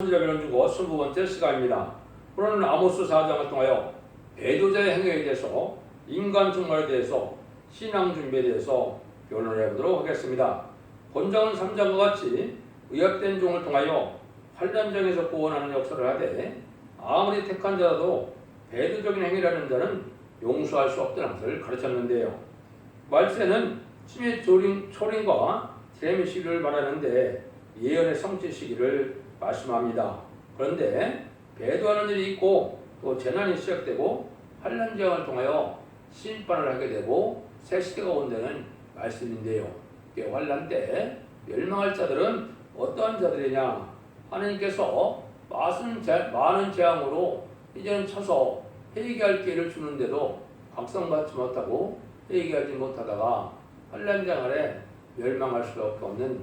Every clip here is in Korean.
선지자변을 주고 20번째 시간입니다. 오늘은 아모스 4장을 통하여 배도자의 행위에 대해서 인간 종말에 대해서 신앙 준비에 대해서 변론을 해보도록 하겠습니다. 본장은 3장과 같이 의약된 종을 통하여 환란장에서 구원하는 역사를 하되 아무리 택한 자라도 배도적인 행위라는 자는 용서할 수 없다는 것을 가르쳤는데요. 말세는 침의 조림, 초림과 재미 시기를 말하는데 예언의 성취 시기를 말씀합니다. 그런데 배도하는 일이 있고 또 재난이 시작되고 환란장을 통하여 심판을 하게 되고 새 시대가 온다는 말씀인데요. 환란 때 멸망할 자들은 어떠한 자들이냐? 하나님께서 많은, 재앙으로 이제는 쳐서 회개할 기회를 주는데도 각성받지 못하고 회개하지 못하다가 환란장 아래 멸망할 수밖에 없는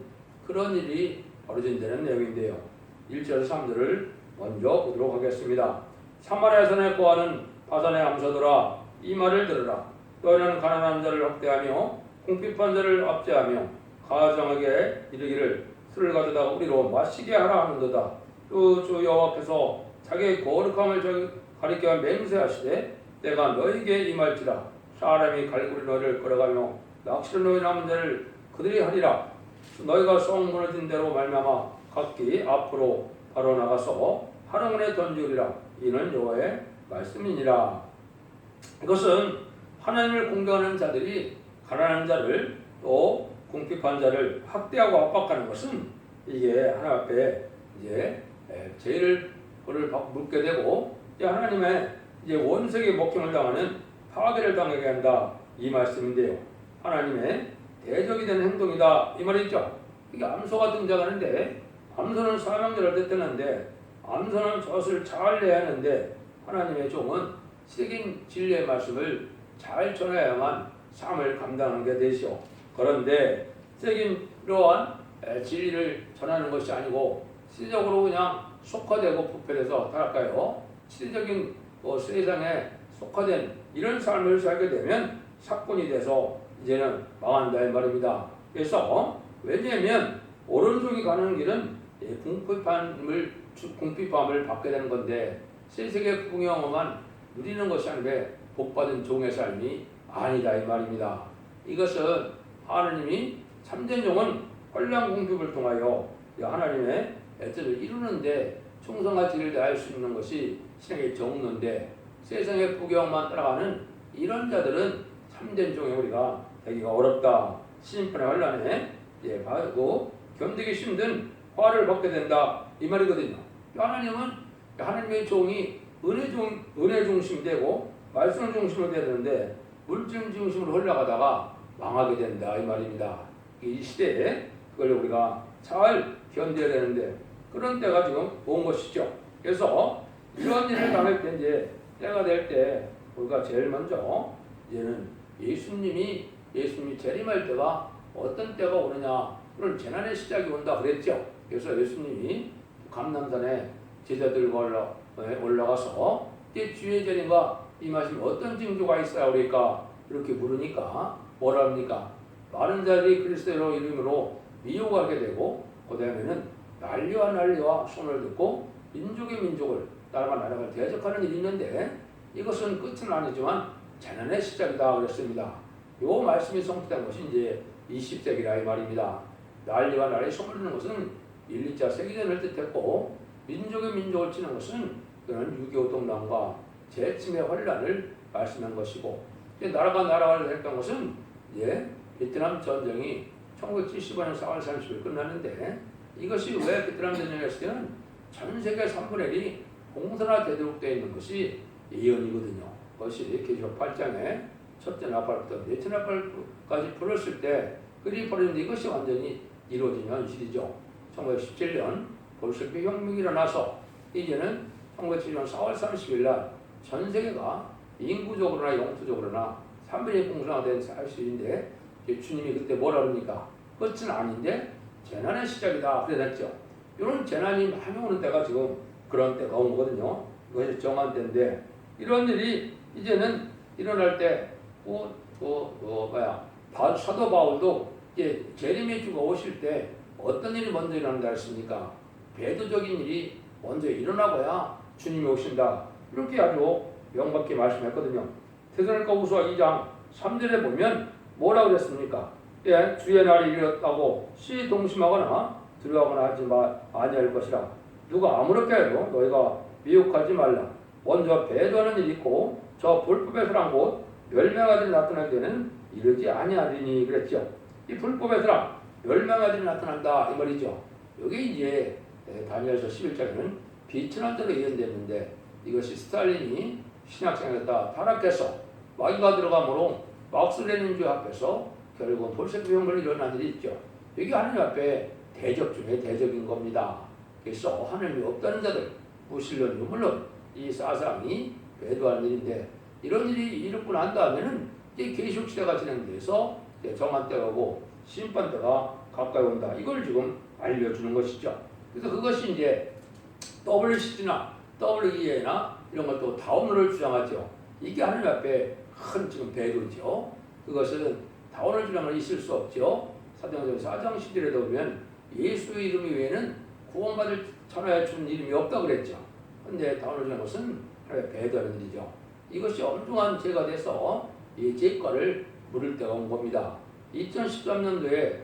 그런 일이 벌어진다는 내용인데요. 1절 3절을 먼저 보도록 하겠습니다. 사마리아선에 거하는 바산의 암소들아 이 말을 들으라. 너희는 가난한 자를 학대하며 궁핍한 자를 압제하며 가장하게 이르기를 술을 가져다 우리로 마시게 하라 하는도다. 또주 여호와께서 자기의 거룩함을 가리켜 맹세하시되 내가 너희에게 임할지라 사람이 갈고리 너희를 걸어가며 낚시를 너희 남은 자를 그들이 하리라 너희가 성 무너진 대로 말미암아 각기 앞으로 바로 나가서 하나문에 던지리라 이는 여호와의 말씀이니라 이것은 하나님을 공경하는 자들이 가난한 자를 또 궁핍한 자를 학대하고 압박하는 것은 이게 하나 앞에 이제 죄를 그를 묻게 되고 이제 하나님의 이제 원색의 목형을 당하는 파괴를 당하게 한다 이 말씀인데요. 하나님의 대적이 되는 행동이다 이 말이죠. 이게 암소가 등장하는데 암소는 사명자를 뜻하는데 암소는 젖을 잘 내야 하는데 하나님의 종은 새긴 진리의 말씀을 잘 전해야만 삶을 감당하게 되시오. 그런데 새긴 이러한 진리를 전하는 것이 아니고 시적으로 그냥 속화되고 부패돼서 달할까요? 시적인 뭐 세상에 속화된 이런 삶을 살게 되면 사건이 돼서 이제는 망한다 이 말입니다. 그래서 왜냐하면 오른쪽이 가는 길은 궁핍함을 궁핍함을 받게 되는 건데 세상의 풍요만 누리는 것이 아니라 복받은 종의 삶이 아니다 이 말입니다. 이것은 하나님이 참된 종은 헐랑 궁핍을 통하여 하나님의 애들을 이루는데 충성과 지를 다할 수 있는 것이 신앙의 정론데 세상의 부경만 따라가는 이런 자들은 참된 종의 우리가 되기가 어렵다. 심판의 환란에 예, 받고 견디기 힘든 화를 받게 된다 이 말이거든요. 하나님은 하나님의 종이 은혜 중 은혜 중심이 되고 말씀 중심으로 되는데 물질 중심으로 흘러가다가 망하게 된다 이 말입니다. 이 시대에 그걸 우리가 잘 견뎌야 되는데 그런 때가 지금 온 것이죠. 그래서 이런 일을 당할 때 이제 때가 될 때 우리가 제일 먼저 이제는 예수님이 예수님이 재림할 때가 어떤 때가 오느냐 그런 재난의 시작이 온다 그랬죠. 그래서 예수님이 감남산에 제자들과 올라, 올라가서 때 주의 재림과 임하시면 어떤 징조가 있어야 그러니까 이렇게 물으니까 뭐라 합니까? 많은 자들이 그리스도로 이름으로 미혹하게 되고 그 다음에는 난리와 난리와 손을 듣고 민족의 민족을 나라가 나라가 대적하는 일이 있는데 이것은 끝은 아니지만 재난의 시작이다 그랬습니다. 요 말씀이 성취된 것이 이제 20세기라 이 말입니다. 난리와 난리 듣는 것은 1, 2차 세계대전을 뜻했고 민족의 민족을 치는 것은 그는 6.25 동란과 재침의 혼란을 말씀한 것이고 나라가 나라가 했던 것은 예, 베트남 전쟁이 1975년 4월 30일 끝났는데 이것이 왜 베트남 전쟁이었을 때는 전 세계 3분의 1이 공산화되도록 되어 있는 것이 예언이거든요. 그것이 계시록 8장에 첫째 나팔부터 넷째 나팔까지 풀었을 때 그리 벌어졌는데 이것이 완전히 이루어진 현실이죠. 1917년 볼셰비 혁명이 일어나서 이제는 1917년 4월 30일 날전 세계가 인구적으로나 영토적으로나 3분의 공산화 된 사실인데 주님이 그때 뭐라 그럽니까? 끝은 아닌데 재난의 시작이다 그랬죠. 이런 재난이 많이 오는 때가 지금 그런 때가 온 거거든요. 이것이 정한 때인데 이런 일이 이제는 일어날 때 어, 어, 어, 뭐야 바, 사도 바울도 이제 제림의 주가 오실 때 어떤 일이 먼저 일어난다 했습니까? 배도적인 일이 먼저 일어나고야 주님이 오신다. 이렇게 아주 명확히 말씀했거든요. 테살로니가 후서 2장 3절에 보면 뭐라고 그랬습니까? 예, 주의 날이 이르렀다고 시 동심하거나 두려워하거나 하지 마 아니할 것이라. 누가 아무렇게 해도 너희가 미혹하지 말라. 먼저 배도하는 일이 있고 저 불법의 사랑 곧 멸망아들이 나타날 때는 이르지 아니하리니 그랬죠. 이 불법의 사랑 멸망아들이 나타난다 이 말이죠. 여기 이제 예, 다니엘서 11장에는 비천한 대로 예언됐는데 이것이 스탈린이 신학생에다 타락해서 마귀가 들어가므로 막스레닌주 앞에서 결국은 볼셰비용을 일어난 일이 있죠. 여기 하나님 앞에 대적 중에 대적인 겁니다. 그래서 하나님이 없다는 자들 무신론 유물론 이 사상이 배도하는 일인데 이런 일이 일어나고 난 다음에는 이제 계시록 시대가 진행돼서 정한 때가 오고 심판 때가 가까이 온다. 이걸 지금 알려주는 것이죠. 그래서 그것이 이제 WCG나 WEA나 이런 것도 다운을 주장하죠. 이게 하나님 앞에 큰 지금 배도죠. 그것은 다운을 주장을 있을 수 없죠. 사도행전 4장 11절에도 보면 예수 이름 외에는 구원받을 천하에 준 이름이 없다 그랬죠. 근데 다운을 주는 것은 하나님의 배도하는 일이죠. 이것이 엄중한 죄가 돼서 이 죄과를 물을 때가 온 겁니다. 2013년도에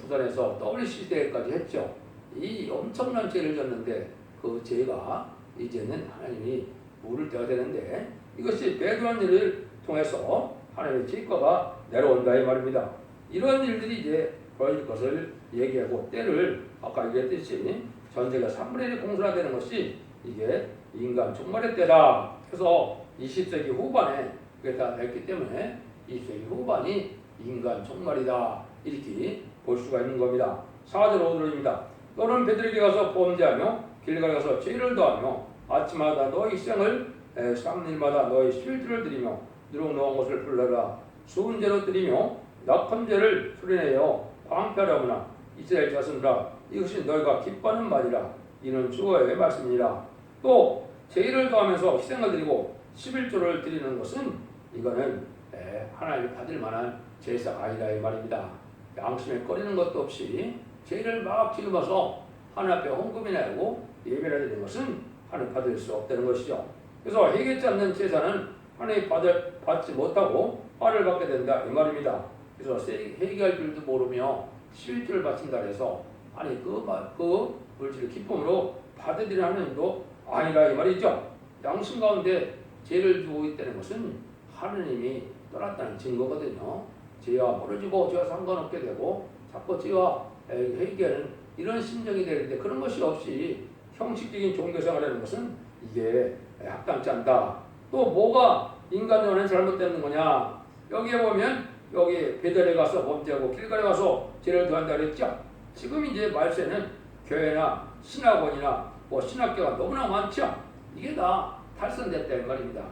부산에서 WC 대회까지 했죠. 이 엄청난 죄를 졌는데 그 죄가 이제는 하나님이 물을 때가 되는데 이것이 배도한 일을 통해서 하나님의 죄과가 내려온다 이 말입니다. 이런 일들이 이제 벌어질 것을 얘기하고 때를 아까 얘기했듯이 전제가 3분의 1이 공존화되는 것이 이게 인간 종말의 때다. 그래서 20세기 후반에 그게 다 됐기 때문에 20세기 후반이 인간 종말이다. 이렇게 볼 수가 있는 겁니다. 4절 5절입니다. 너는 베드로에게 가서 범죄하며 길가에 가서 죄를 더하며 아침마다 너희 생을 에, 쌍일마다 너희 실들을 드리며 누룩 놓은 것을 불러라 수은제로 드리며 낙헌제를 수련하여 광패하려구나 이스라엘 자손들아 이것이 너희가 기뻐하는 말이라 이는 주어의 말씀이라 또 제의를 더하면서 희생을 드리고 11조를 드리는 것은 이거는 에, 하나님이 받을 만한 제사가 아니라 이 말입니다 양심에 꺼리는 것도 없이 죄를 막 지으면서 하나님 앞에 헌금이나 하고 예배를 드리는 것은 하나님 받을 수 없다는 것이죠. 그래서 회개치 않는 제사는 하나님 받을, 받지 못하고 화를 받게 된다 이 말입니다. 그래서 세- 회개할 줄도 모르며 11조를 바친다 해서 아니 그, 마- 그 물질을 기쁨으로 받아들이는 하나님도 아니라 이 말이죠. 양심 가운데 죄를 두고 있다는 것은 하느님이 떠났다는 증거거든요. 죄와 멀어지고 죄와 상관없게 되고 자꾸 죄와 에, 회개하는 이런 심정이 되는데 그런 것이 없이 형식적인 종교생활하는 것은 이게 합당치 않다. 또 뭐가 인간 연애 잘못되는 거냐? 여기에 보면 여기 베델에 가서 범죄하고 길가에 가서 죄를 더한다 그랬죠. 지금 이제 말세는 교회나 신학원이나 뭐 신학교가 너무나 많죠. 이게 다 탈선됐다 이 말입니다.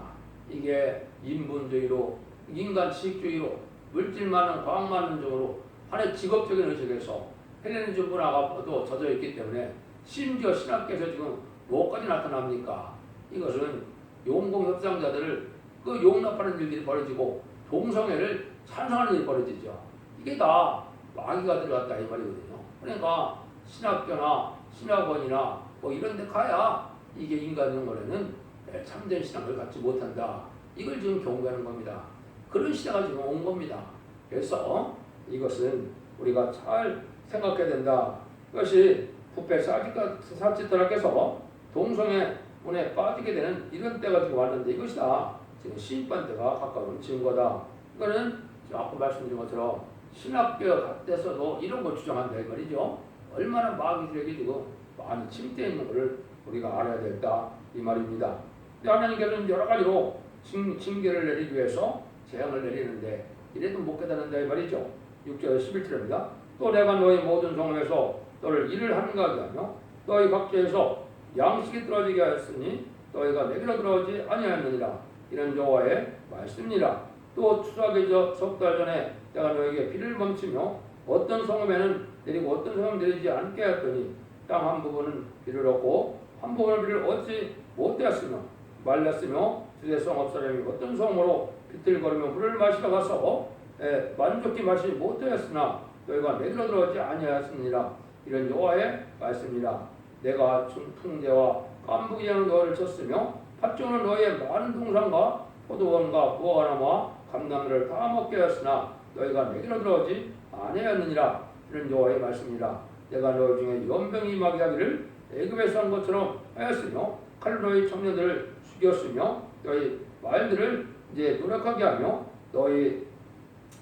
이게 인본주의로 인간 지식주의로 물질 많은 과학 많은 쪽으로 하나의 직업적인 의식에서 헬레니즘 문화가 또 젖어 있기 때문에 심지어 신학계에서 지금 뭐까지 나타납니까? 이것은 용공 협상자들을 그 용납하는 일들이 벌어지고 동성애를 찬성하는 일이 벌어지죠. 이게 다 마귀가 들어갔다 이 말이거든요. 그러니까 신학교나 신학원이나 뭐 이런 데 가야 이게 인간 영혼에는 참된 신앙을 갖지 못한다. 이걸 지금 경고하는 겁니다. 그런 시대가 지금 온 겁니다. 그래서 이것은 우리가 잘 생각해야 된다. 그것이 부패 사지들에게서 동성애 문에 빠지게 되는 이런 때가 지금 왔는데 이것이 다 지금 때가 가까운 증거다. 이거는 아까 말씀드린 것처럼 신학교 같대서도 이런 걸 주장한다 이 말이죠. 얼마나 마귀들에게 지금 많이 침대 있는 것을 우리가 알아야 된다 이 말입니다. 근데 하나님께서는 여러 가지로 징, 징계를 내리기 위해서 재앙을 내리는데 이래도 못 깨닫는다 이 말이죠. 6절 11절입니다. 또 내가 너희 모든 성에서 너를 일을 하는가 하게 하며 너희 각지에서 양식이 떨어지게 하였으니 너희가 내게로 들어오지 아니하였느니라 이런 여호와의 말씀이라 또 추수하기 석달 전에 내가 너에게 비를 멈추며 어떤 성읍에는 내리고 어떤 성읍 내리지 않게 하였더니 땅 한 부분은 비를 얻고 한 부분은 비를 얻지 못하였으며 말랐으며 주대 성읍 사람이 어떤 성으로 비틀거리며 물을 마시러 가서 에, 만족히 마시지 못하였으나 너희가 내게로 들어오지 아니하였습니다. 이런 여호와의 말씀이라. 내가 춘- 풍제와 깐부기하는 너를 쳤으며 팥종은 너의 많은 동산과 포도원과 남아 감나무를 다 먹게 하였으나 너희가 내게로 들어오지 아니하였느니라 이런 여호와의 말씀이라 내가 너희 중에 연병이 임하게 하기를 애굽에서 한 것처럼 하였으며 칼로 너희 청년들을 죽였으며 너희 말들을 이제 노력하게 하며 너희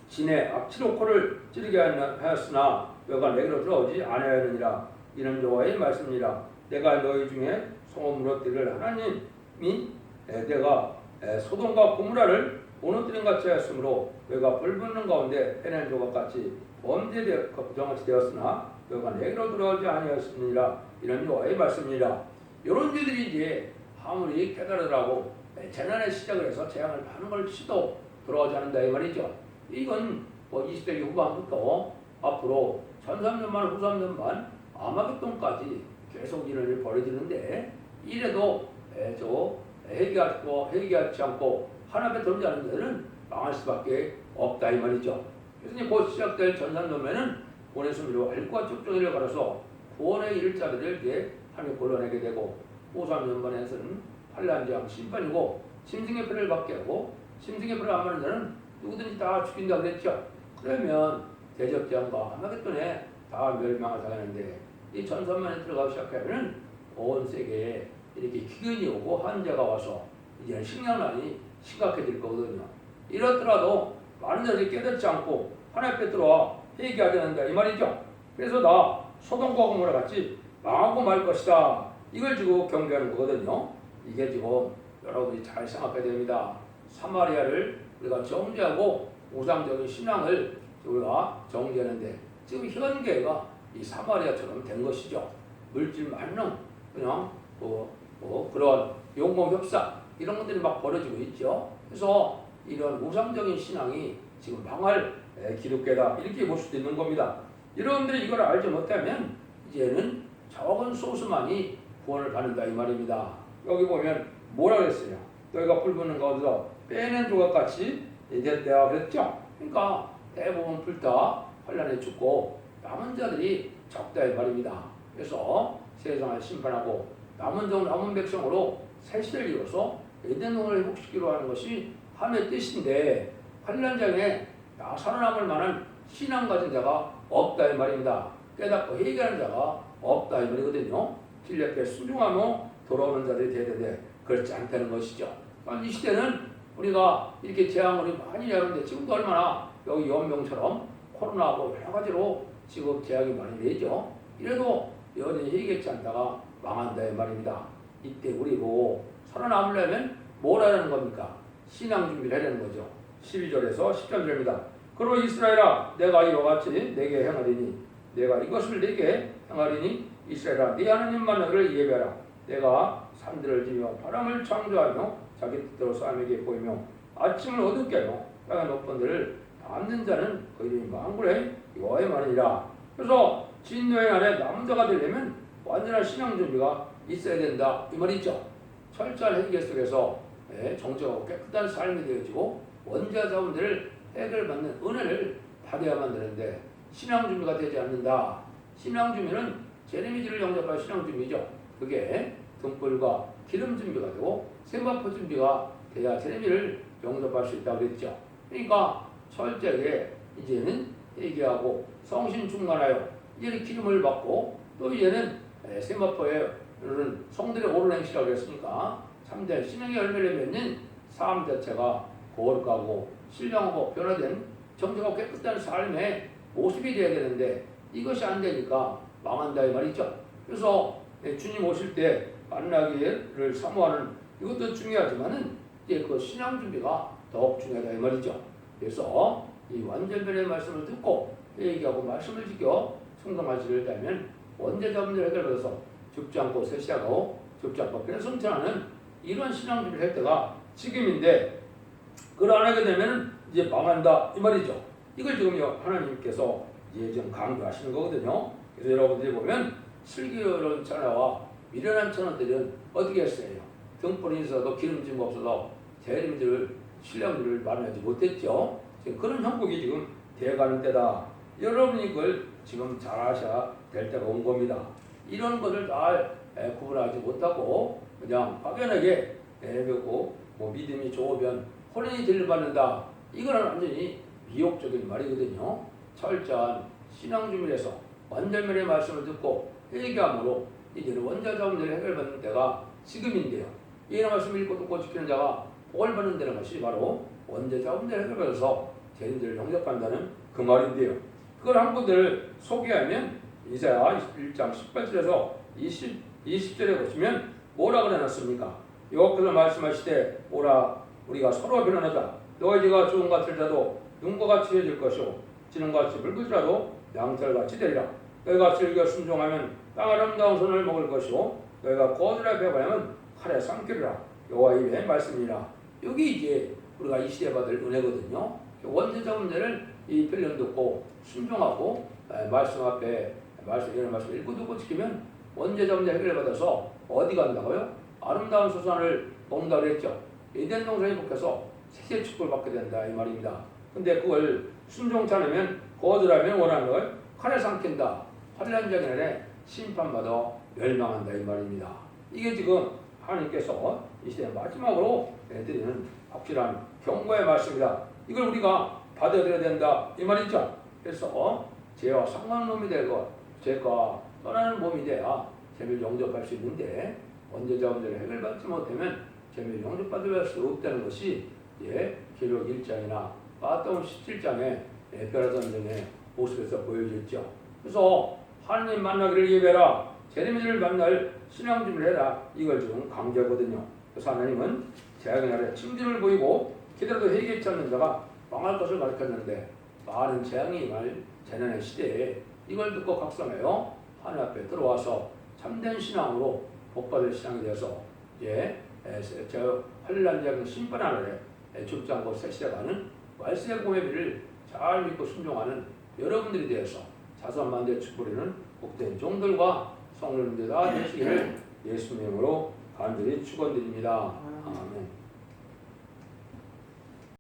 진의 악취로 코를 찌르게 하였으나 너희가 내게로 들어오지 아니하였느니라. 이는 여호와의 말씀이라. 내가 너희 중에 소금 무너뜨릴 하나님이 에, 내가 에, 소돔과 고무라를 무너뜨린 같이 하였으므로 너희가 불붙는 가운데 해낸 조각 같이 범죄되어 정같이 되었으나 너희가 내게로 들어오지 아니하였느니라. 이런 여호와의 말씀이라. 이런 죄들이 이제 아무리 깨달으라고 재난의 시작을 해서 재앙을 받는 걸 치도 돌아오지 않는다 이 말이죠. 이건 뭐 20세기 후반부터 앞으로 1300만 후 3년만 아마겟돈까지 계속 일이 벌어지는데 이래도 에, 저 회개하지 회개하지 않고 하나님께 돌지 않는 데는 망할 수밖에 없다 이 말이죠. 그래서 곧 시작될 전산도면은 보내수미로 알과 쪽쪽이를 갈아서 구원의 일자들을 이제 하나님 골라내게 되고 후3년반에서는 환란장 심판이고 짐승의 표를 받게 하고 짐승의 표를 안 받는 자는 누구든지 다 죽인다 그랬죠. 그러면 대적장과 하마겟돈에 다 멸망을 당하는데 이 전선만에 들어가기 시작하면 온 세계에 이렇게 기근이 오고 한자가 와서 이제 식량난이 심각해질 거거든요. 이렇더라도 많은 자들이 깨닫지 않고 하나님 앞에 들어와 회개하야 된다 이 말이죠. 그래서 나 소돔과 고모라 같이 망하고 말 것이다. 이걸 지고 경계하는 거거든요. 이게 지금 여러분이 잘 생각해야 됩니다. 사마리아를 우리가 정죄하고 우상적인 신앙을 우리가 정죄하는데 지금 현계가 이 사마리아처럼 된 것이죠. 물질 만능 그냥 뭐, 뭐 그런 용공 협상 이런 것들이 막 벌어지고 있죠. 그래서 이런 우상적인 신앙이 지금 에, 기록계다 이렇게 볼 수도 있는 겁니다. 여러분들이 이걸 알지 못하면 이제는 적은 소수만이 구원을 받는다 이 말입니다. 여기 보면 뭐라 그랬어요? 너희가 불붙는 가운데서 빼낸 조각같이 됐다 그랬죠? 그러니까 대부분 불타 환란에 죽고 남은 자들이 적다 이 말입니다. 그래서 세상을 심판하고 남은 종 남은 백성으로 새 시대를 이뤄서 에덴동을 회복시키려 하는 것이 하나님의 뜻인데 환란장에 나 살아남을 만한 신앙 가진 자가 없다 이 말입니다. 깨닫고 회개하는 자가 없다 이 말이거든요. 진리앞에 순종하며 돌아오는 자들이 되야 되는데 그렇지 않다는 것이죠. 그러니까 이 시대는 우리가 이렇게 재앙을 많이 하는데 지금도 얼마나 여기 연명처럼 코로나하고 여러 가지로 지금 재앙이 많이 되죠. 이래도 여전히 회개치 않다가 망한다 이 말입니다. 이때 우리고 살아남으려면 뭘 하라는 겁니까? 신앙 준비를 하려는 거죠. 12절에서 10절입니다. 그로 이스라엘아 내가 이와 같이 내게 행하리니 내가 이것을 내게 행하리니 이스라엘아 네 하나님만을 예배하라 내가 산들을 지며 바람을 창조하며 자기 뜻대로 사람에게 보이며 아침을 어둡게 하며 땅의 높은 데를 밟는 자는 그 이름이 망굴의 여호와의 말이니라 그래서 진노의 안에 남은 자가 되려면 완전한 신앙 준비가 있어야 된다 이 말이죠 철저한 회개 속에서 예, 정적하고 깨끗한 삶이 되어지고 원자 자원들을 해결받는 은혜를 받아야만 되는데 신앙 준비가 되지 않는다. 신앙 준비는 제레미지를 영접할 신앙 준비죠. 그게 등불과 기름 준비가 되고 세마포 준비가 돼야 제레미를 영접할 수 있다고 그랬죠. 그러니까 철저하게 이제는 회개하고 성신 충만하여 이제는 기름을 받고 또 이제는 세마포에 성들의 옳은 행실이라고 그랬으니까 참된 신앙의 열매를 맺는 삶 자체가 거룩하고 신령하고 변화된 정직하고 깨끗한 삶의 모습이 되어야 되는데 이것이 안 되니까 망한다 이 말이죠. 그래서 예, 주님 오실 때 만나기를 사모하는 이것도 중요하지만은 이제 그 신앙 준비가 더욱 중요하다 이 말이죠. 그래서 이 완전변의 말씀을 듣고 얘기하고 말씀을 지켜 성공하시를 다면 원죄자 문제를 해결해서 죽지 않고 셋시하고 죽지 않고 그냥 성천하는 이런 신앙 준비를 할 때가 지금인데 그걸 안 하게 되면 이제 망한다 이 말이죠. 이걸 지금 하나님께서 좀 강조하시는 거거든요. 그래서 여러분들이 보면 슬기로운 천하와 미련한 천하들은 어떻게 했어요? 등불이 있어도 기름짐 없어서 대림들을 신령들을 만나지 못했죠. 지금 그런 형국이 지금 되어가는 때다. 여러분이 그걸 지금 잘 아셔야 될 때가 온 겁니다. 이런 것을 잘 에, 구분하지 못하고 그냥 막연하게 내뱉고 뭐 믿음이 좋으면 혼인이 들받는다 이거는 완전히 미혹적인 말이거든요 철저한 신앙 주민에서 원자면의 말씀을 듣고 회개함으로 이제는 원자자 문제를 해결받는 때가 지금인데요. 이런 말씀 읽고 듣고 지키는 자가 복을 받는 데는 것이 바로 원자자 문제를 해결받아서 재림들을 영접한다는 그 말인데요. 그걸 한 군데를 소개하면 이사야 1장 18절에서 20, 20절에 보시면 뭐라 그래놨습니까? 여호와께서 말씀하시되 오라 우리가 서로 변론하자 너희 지가 좋은 같을 자도 눈과 같이 해질 것이요 지는 같이 붉을지라도 양털같이 되리라. 너희가 즐겨 순종하면 땅 아름다운 손을 먹을 것이요 너희가 거들에 배고하면 칼에 삼키리라 여호와의 입의 말씀이라 여기 이제 우리가 이 시대에 받을 은혜거든요 원죄자 문제를 이 편령 듣고 순종하고 에, 말씀 앞에 말씀 이런 말씀 읽고 듣고 지키면 원죄자 문제 해결을 받아서 어디 간다고요? 아름다운 수산을 먹는다 그랬죠. 에덴 동산에 복해서 세계 축복을 받게 된다 이 말입니다. 근데 그걸 순종치 않으면 거절하면 원하는 걸 칼에 삼킨다. 환란적인 날에 심판받아 멸망한다 이 말입니다. 이게 지금 하나님께서 이 시대 마지막으로 드리는 확실한 경고의 말씀이다. 이걸 우리가 받아들여야 된다 이 말이죠. 그래서 죄와 상한 놈이 되고 죄가 떠나는 몸이 돼야 죄를 영접할 수 있는데 언제자 문제를 해결받지 못하면 죄를 영접받을 수 없다는 것이 예, 기록 1장이나 마태복음 17장의 예, 별화전쟁의 모습에서 보여졌죠. 그래서 하나님 만나기를 예배라 재림이를 만날 신앙 준비를 해라 이걸 지금 강조하거든요. 그래서 하나님은 재앙의 날에 징조를 보이고 기다려도 회개치 않는 자가 망할 것을 가르쳤는데 많은 재앙이 임할 재난의 시대에 이걸 듣고 각성하여 하늘 앞에 들어와서 참된 신앙으로 복받을 신앙이 되어서 예, 에, 저 환란적인 심판 하늘에 죽지 않고 색시해가는 말세의 공예비를 잘 믿고 순종하는 여러분들이 되어서 자선 만대 축복이는 복된 종들과 성령들 다 되시기를 예수님으로 간절히 축원드립니다. 아멘.